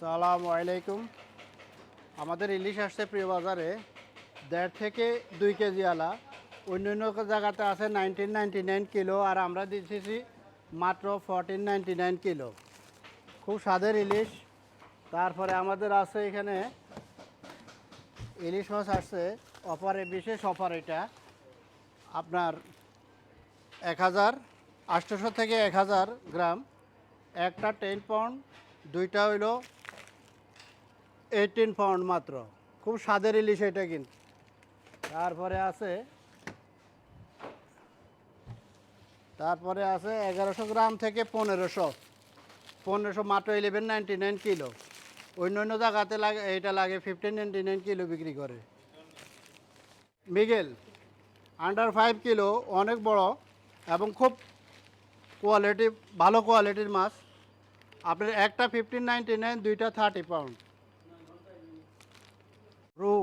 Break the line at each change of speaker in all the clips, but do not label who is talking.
সালাম আলাইকুম। আমাদের ইলিশ আসছে প্রিয় বাজারে। দেড় থেকে দুই কেজি আলা। অন্য অন্য জায়গাতে আছে নাইনটিন নাইনটি নাইন কিলো আর আমরা দিচ্ছি মাত্র ফোরটিন নাইনটি নাইন কিলো। খুব স্বাদের ইলিশ। তারপরে আমাদের আছে এখানে ইলিশ মাছ আসছে অফারে, বিশেষ অফার এটা। আপনার এক হাজার আটশোশো থেকে এক হাজার গ্রাম। একটা টেন পাউন্ড দুইটা হইল এইটিন পাউন্ড মাত্র। খুব স্বাদের ইলিশ এটা কিন্তু। তারপরে আছে তারপরে আছে এগারোশো গ্রাম থেকে পনেরোশো। পনেরোশো মাত্র ইলেভেন নাইনটি নাইন কিলো। অন্য অন্য জায়গাতে লাগে, এটা লাগে ফিফটিন নাইনটি নাইন কিলো বিক্রি করে। মিগেল আন্ডার ফাইভ কিলো, অনেক বড় এবং খুব কোয়ালিটি ভালো কোয়ালিটির মাছ। আপনার একটা ফিফটিন নাইনটি নাইন দুইটা থার্টি পাউন্ড রু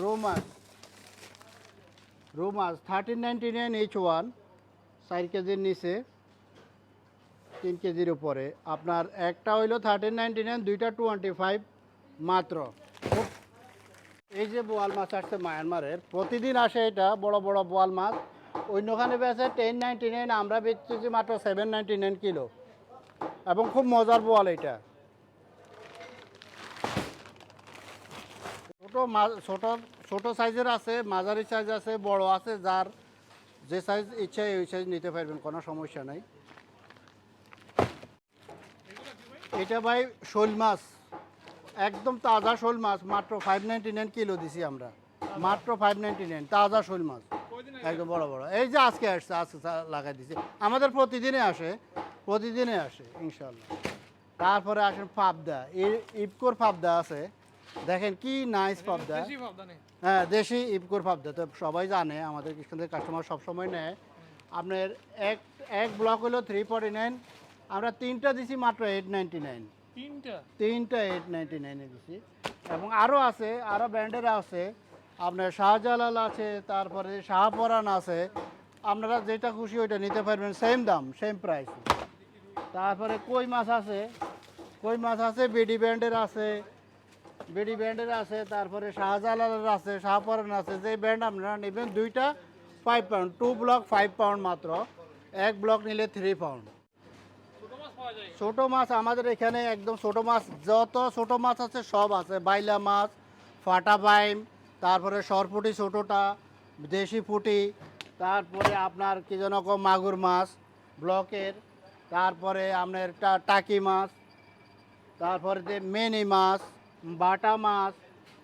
রু মাছ রু মাছ thirteen ninety nine H one চার কেজির নিচে, তিন কেজির উপরে। আপনার একটা হইল থার্টিন নাইনটি নাইন দুইটা টোয়েন্টি ফাইভ মাত্র। এই যে বোয়াল মাছ আসছে মায়ানমারের, প্রতিদিন আসে এটা, বড় বড় বোয়াল মাছ। অন্যখানে বেছে টেন নাইনটি নাইন আমরা বেচতেছি মাত্র সেভেন নাইনটি নাইন কিলো। এবং খুব মজার বোয়াল এটা। ছোট ছোট ছোট সাইজের আছে, মাঝারি সাইজ আছে, বড় আছে, যার যে সাইজ ইচ্ছা ওই সাইজ নিতে পারবেন, কোনো সমস্যা নাই। এটা ভাই শোল মাছ, একদম তাজা শোল মাছ, মাত্র ফাইভ নাইনটি নাইন কিলো দিছি আমরা, মাত্র ফাইভ নাইনটি নাইন তাজা শোল মাছ, একদম বড় বড়। এই যে আজকে আসছে, আজকে লাগাই দিছি। আমাদের প্রতিদিনে আসে প্রতিদিনে আসে ইনশাল্লাহ তারপরে আসেন পাবদা ইপকোর পাবদা আছে দেখেন কি নাইস পাবদা। হ্যাঁ দেশি ইপকোর পাবদা। তো সবাই জানে আমাদের থেকে কাস্টমার সবসময় নেয়। আপনার এক এক ব্লক হলো থ্রি ফর্টি নাইন আমরা তিনটা দিছি মাত্র এইট নাইনটি নাইন
তিনটা?
তিনটা এইট নাইনটি নাইনে দিছি। এবং আরও আছে আরও ব্র্যান্ডের আছে। আপনার শাহজালাল আছে তারপরে শাহপরান আছে। আপনারা যেটা খুশি ওইটা নিতে পারবেন সেম দাম সেম প্রাইস তারপরে কই মাছ আছে? কই মাছ আছে? বিডি ব্র্যান্ডের আছে। বিডি ব্র্যান্ডের আছে, তারপরে শাহজালালের আছে শাহপরান আছে যে ব্র্যান্ড আপনারা নেবেন দুইটা five pound two block five pound মাত্র। এক ব্লক নিলে থ্রি পাউন্ড
ছোট মাছ
আমাদের এখানে একদম ছোট মাছ, যত ছোট মাছ আছে সব আছে। বাইলা মাছ, ফাটা বাইম, তারপরে সরপুটি ছোটোটা, দেশি পুঁটি, তারপরে আপনার কি যেন মাগুর মাছ, ব্লকের, তারপরে আপনার টাকি মাছ, তারপরে যে মেনি মাছ বাটা মাছ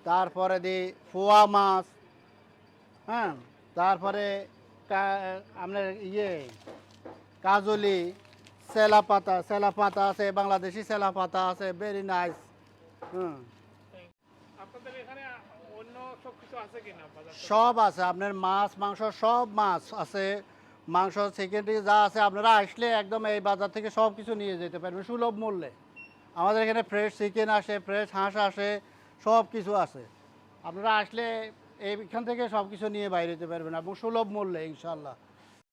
তারপরে দি ফোয়া মাছ হ্যাঁ তারপরে আপনার ইয়ে কাজলি সেলা পাতা সেলা পাতা আছে বাংলাদেশি সেলা পাতা আছে ভেরি নাইস হুম সব আছে আপনার মাছ মাংস সব মাছ আছে। মাংস চিকেন যা আছে আপনারা আসলে একদম এই বাজার থেকে সব কিছু নিয়ে যেতে পারবেন সুলভ মূল্যে। আমাদের এখানে ফ্রেশ চিকেন আসে ফ্রেশ হাঁস আসে সব কিছু আছে। আপনারা আসলে এইখান থেকে সব কিছু নিয়ে বাইরে যেতে পারবেন এবং সুলভ মূল্যে ইনশাল্লাহ